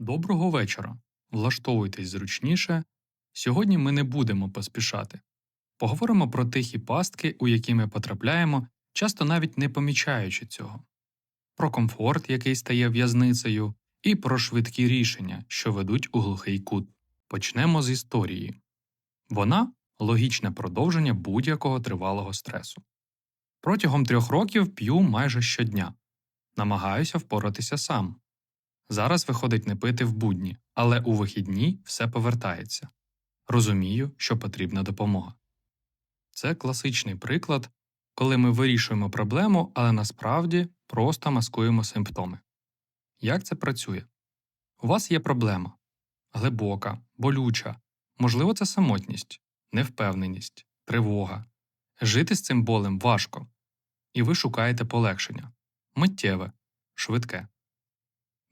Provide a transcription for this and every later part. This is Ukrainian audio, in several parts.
Доброго вечора. Влаштовуйтесь зручніше. Сьогодні ми не будемо поспішати. Поговоримо про тихі пастки, у які ми потрапляємо, часто навіть не помічаючи цього, про комфорт, який стає в'язницею, і про швидкі рішення, що ведуть у глухий кут. Почнемо з історії. Вона логічне продовження будь-якого тривалого стресу. Протягом трьох років п'ю майже щодня, намагаюся впоратися сам. Зараз виходить не пити в будні, але у вихідні все повертається. Розумію, що потрібна допомога. Це класичний приклад, коли ми вирішуємо проблему, але насправді просто маскуємо симптоми. Як це працює? У вас є проблема глибока, болюча, можливо, це самотність, невпевненість, тривога. Жити з цим болем важко, і ви шукаєте полегшення миттєве, швидке.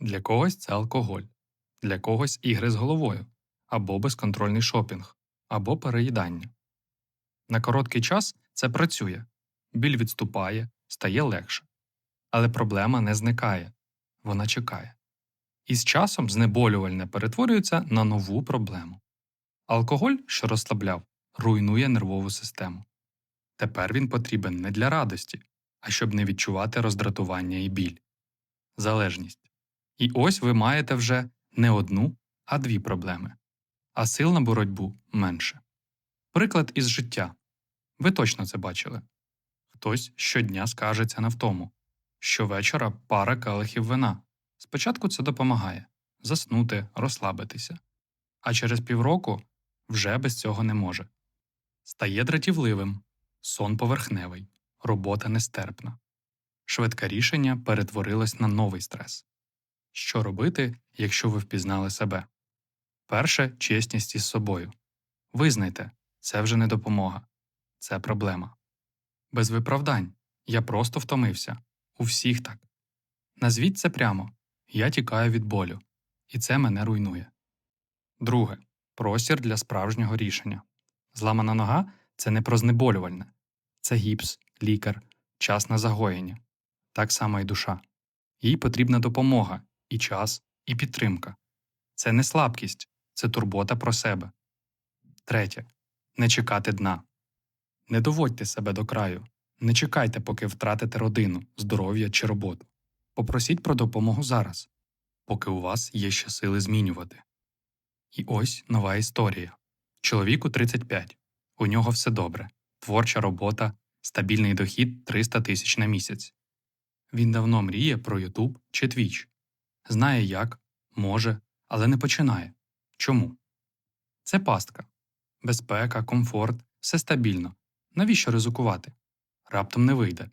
Для когось це алкоголь, для когось ігри з головою, або безконтрольний шопінг, або переїдання. На короткий час це працює, біль відступає, стає легше. Але проблема не зникає, вона чекає. І з часом знеболювальне перетворюється на нову проблему. Алкоголь, що розслабляв, руйнує нервову систему. Тепер він потрібен не для радості, а щоб не відчувати роздратування і біль. Залежність. І ось ви маєте вже не одну, а дві проблеми, а сил на боротьбу менше. Приклад із життя. Ви точно це бачили. Хтось щодня скажеться на втому. Щовечора пара келихів вина. Спочатку це допомагає заснути, розслабитися. А через півроку вже без цього не може. Стає дратівливим, сон поверхневий, робота нестерпна. Швидке рішення перетворилось на новий стрес. Що робити, якщо ви впізнали себе? Перше чесність із собою. Визнайте, це вже не допомога, це проблема. Без виправдань. Я просто втомився. У всіх так. Назвіть це прямо я тікаю від болю, і це мене руйнує. Друге простір для справжнього рішення. Зламана нога це не про знеболювальне, це гіпс, лікар, час на загоєння. Так само і душа. Їй потрібна допомога, і час, і підтримка. Це не слабкість, це турбота про себе. Третє. Не чекати дна. Не доводьте себе до краю. Не чекайте, поки втратите родину, здоров'я чи роботу. Попросіть про допомогу зараз, поки у вас є ще сили змінювати. І ось нова історія. Чоловіку 35. У нього все добре, творча робота, стабільний дохід 300 тисяч на місяць. Він давно мріє про Ютуб чи Твіч. Знає як, може, але не починає. Чому? Це пастка. Безпека, комфорт, все стабільно. Навіщо ризикувати? Раптом не вийде.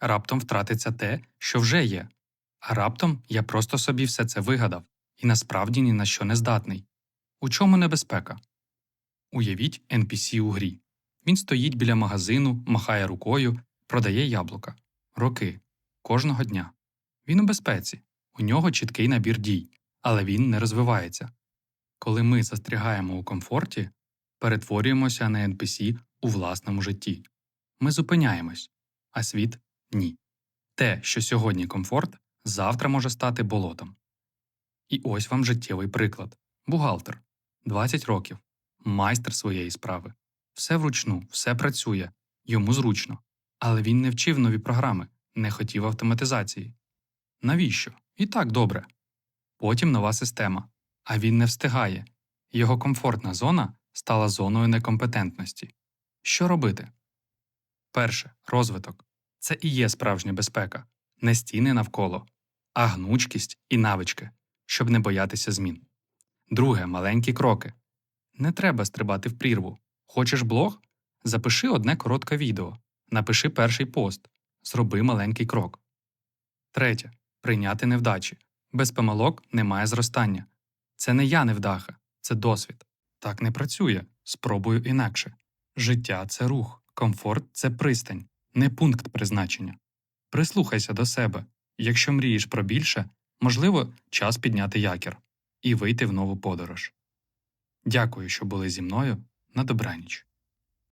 Раптом втратиться те, що вже є. А раптом я просто собі все це вигадав і насправді ні на що не здатний. У чому небезпека? Уявіть NPC у грі. Він стоїть біля магазину, махає рукою, продає яблука. Роки. Кожного дня. Він у безпеці. У нього чіткий набір дій, але він не розвивається. Коли ми застрягаємо у комфорті, перетворюємося на NPC у власному житті. Ми зупиняємось, а світ ні. Те, що сьогодні комфорт, завтра може стати болотом. І ось вам життєвий приклад бухгалтер 20 років, майстер своєї справи. Все вручну, все працює, йому зручно. Але він не вчив нові програми, не хотів автоматизації. Навіщо? І так добре. Потім нова система. А він не встигає. Його комфортна зона стала зоною некомпетентності. Що робити? Перше розвиток. Це і є справжня безпека, не стіни навколо, а гнучкість і навички, щоб не боятися змін. Друге маленькі кроки. Не треба стрибати в прірву. Хочеш блог? Запиши одне коротке відео, напиши перший пост, зроби маленький крок. Третє прийняти невдачі. Без помилок немає зростання. Це не я невдаха, це досвід. Так не працює. Спробую інакше. Життя це рух, комфорт це пристань, не пункт призначення. Прислухайся до себе. Якщо мрієш про більше, можливо, час підняти якір і вийти в нову подорож. Дякую, що були зі мною на добраніч.